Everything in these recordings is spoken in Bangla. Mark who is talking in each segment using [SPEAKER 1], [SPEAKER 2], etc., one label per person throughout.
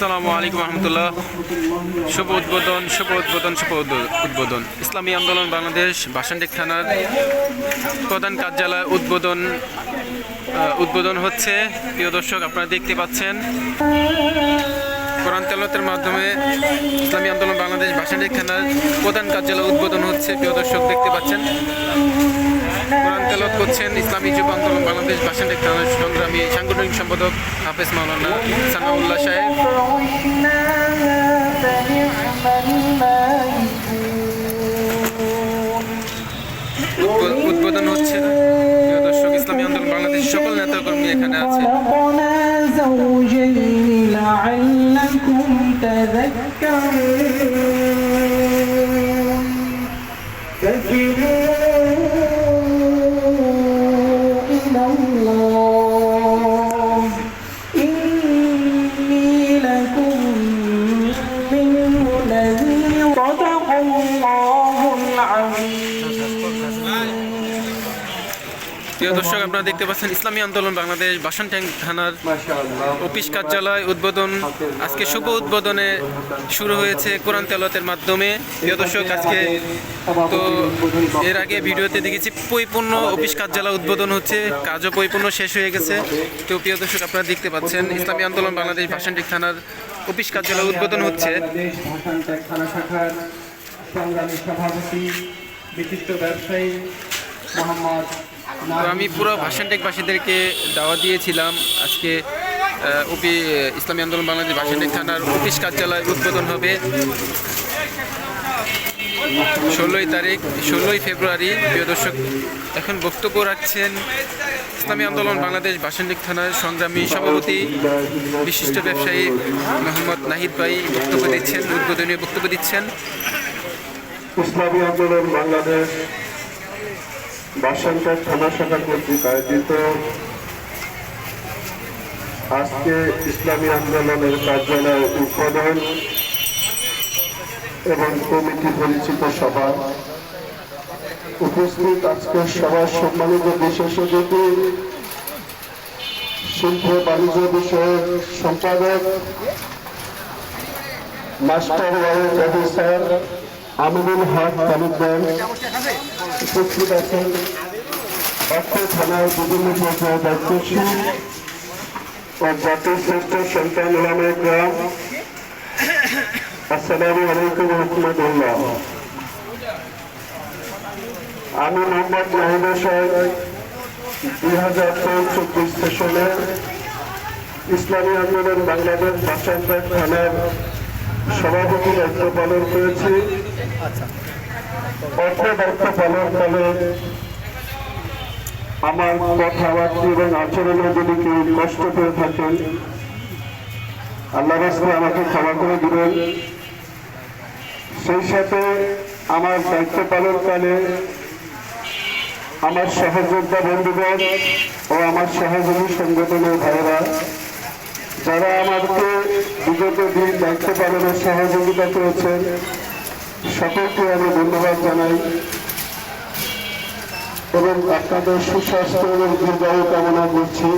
[SPEAKER 1] আসসালামু আলাইকুম রহমতুল্লাহ। শুভ উদ্বোধন শুভ উদ্বোধন, শুভ উদ্বো- উদ্বোধন। ইসলামী আন্দোলন বাংলাদেশ বাসানটেক থানার প্রধান কার্যালয় উদ্বোধন উদ্বোধন হচ্ছে। প্রিয় দর্শক, আপনারা দেখতে পাচ্ছেন, কোরআন তেলতের মাধ্যমে ইসলামী আন্দোলন বাংলাদেশ বাসানটেক থানার প্রধান কার্যালয় উদ্বোধন হচ্ছে। প্রিয় দর্শক, দেখতে পাচ্ছেন কোরআন তেলত করছেন ইসলামী যুব আন্দোলন বাংলাদেশ বাসানটেক থানার সংগ্রামী সাংগঠনিক সম্পাদক হাফেজ মাওলানা সানাউল্লাহ সাহেব উদ্বো- উদ্বোধন হচ্ছে প্রিয় দর্শক ইসলামী আন্দোলন বাংলাদেশ সকল নেতাকর্মী এখানে আছে
[SPEAKER 2] خلقنا زوجين لعلكم تذكرون
[SPEAKER 1] প্রিয় দর্শক, আপনারা দেখতে পাচ্ছেন ইসলামী আন্দোলন বাংলাদেশ বাসন ট্যাঙ্ক থানার অফিস কার্যালয় উদ্বোধন। আজকে শুভ উদ্বোধনে শুরু হয়েছে কোরআন তেলতের মাধ্যমে। প্রিয় দর্শক, আজকে তো এর আগে ভিডিওতে দেখেছি, পরিপূর্ণ অফিস কার্যালয় উদ্বোধন হচ্ছে, কাজও পরিপূর্ণ শেষ হয়ে গেছে। তো প্রিয় দর্শক, আপনারা দেখতে পাচ্ছেন, ইসলামী আন্দোলন বাংলাদেশ বাসন ট্যাঙ্ক থানার অফিস কার্যালয় উদ্বোধন হচ্ছে।
[SPEAKER 3] সংগ্রামী সভাপতি বিশিষ্ট ব্যবসায়ী মোহাম্মদ
[SPEAKER 1] আমি পুরো ভাষানটেকবাসীদেরকে দাওয়া দিয়েছিলাম। আজকে উপি ইসলামী আন্দোলন বাংলাদেশ ভাষানটেক থানার অফিস কার্যালয় উদ্বোধন হবে। ষোলোই তারিখ ষোলোই ফেব্রুয়ারি প্রিয় দর্শক এখন বক্তব্য রাখছেন ইসলামী আন্দোলন বাংলাদেশ বাসন্ডিক থানার সংগ্রামী সভাপতি বিশিষ্ট ব্যবসায়ী মোহাম্মদ নাহিদ ভাই। বক্তব্য দিচ্ছেন উদ্বোধনীয় বক্তব্য দিচ্ছেন।
[SPEAKER 4] ইসলামী আন্দোলন বাংলাদেশ বাসান্তার থানা শাখা কর্তৃক আয়োজিত আজকে ইসলামী আন্দোলনের কার্যালয় উদ্বোধন এবং কমিটি পরিচিত সভা উপস্থিত আজকের সভার সম্মানিত বিশেষ অতিথি, শিল্প বাণিজ্য বিষয়ক সম্পাদক, master warrant officer Aminul Haque Talukdar উপস্থিত আছেন অর্থ থানার বিভিন্ন পর্যায়ে দায়িত্বশীল ও জাতির শ্রেষ্ঠ সন্তান ইলামের গ্রাম। আসসালামু আলাইকুম রহমতুল্লাহ। আমি মোহাম্মদ নাহিদ সাহেব, দুই হাজার তেইশ চব্বিশ সেশনে ইসলামী আন্দোলন বাংলাদেশ বাসান্তার থানার সভাপতি দায়িত্ব পালন করেছি। পালনকালে আমার কথাবার্তা এবং আচরণে যদি কেউ কষ্ট পেয়ে থাকেন, আল্লাহ রাস্তায় আমাকে ক্ষমা করে দিবেন। সেই সাথে আমার দায়িত্ব পালনকালে আমার সহযোদ্ধা বন্ধুগণ ও আমার সহযোগী সংগঠনের ভাইয়েরা, যারা আমাকে বিগত দিন দায়িত্ব পালনের সহযোগিতা করেছেন সকলকে আমি ধন্যবাদ জানাই এবং আপনাদের সুস্বাস্থ্য এবং দীর্ঘায়ু কামনা করছি।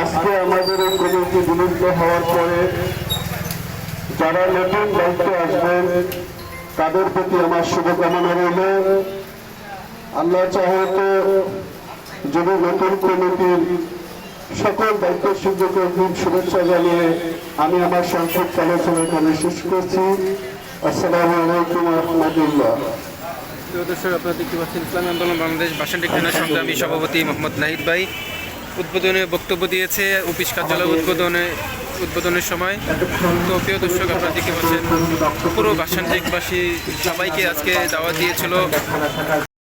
[SPEAKER 4] আজকে আমাদের এই কমিটি বিলুপ্ত হওয়ার পরে যারা নতুন দায়িত্বে আসবেন, তাদের প্রতি আমার শুভকামনা রইল। আল্লাহ চাহে তো যদি নতুন কমিটির সকল দায়িত্ব সুযোগের দিন শুভেচ্ছা জানিয়ে আমি আমার সংক্ষিপ্ত আলোচনা এখানে শেষ করছি। আসসালামু আলাইকুম রহমতুল্লাহ।
[SPEAKER 1] দেখতে সভাপতি মোহাম্মদ ভাই। উদ্বোধনে বক্তব্য দিয়েছে অফিস উদ্বোধনে, উদ্বোধনের সময়। তো সবাইকে আজকে দাওয়াত দিয়েছিল।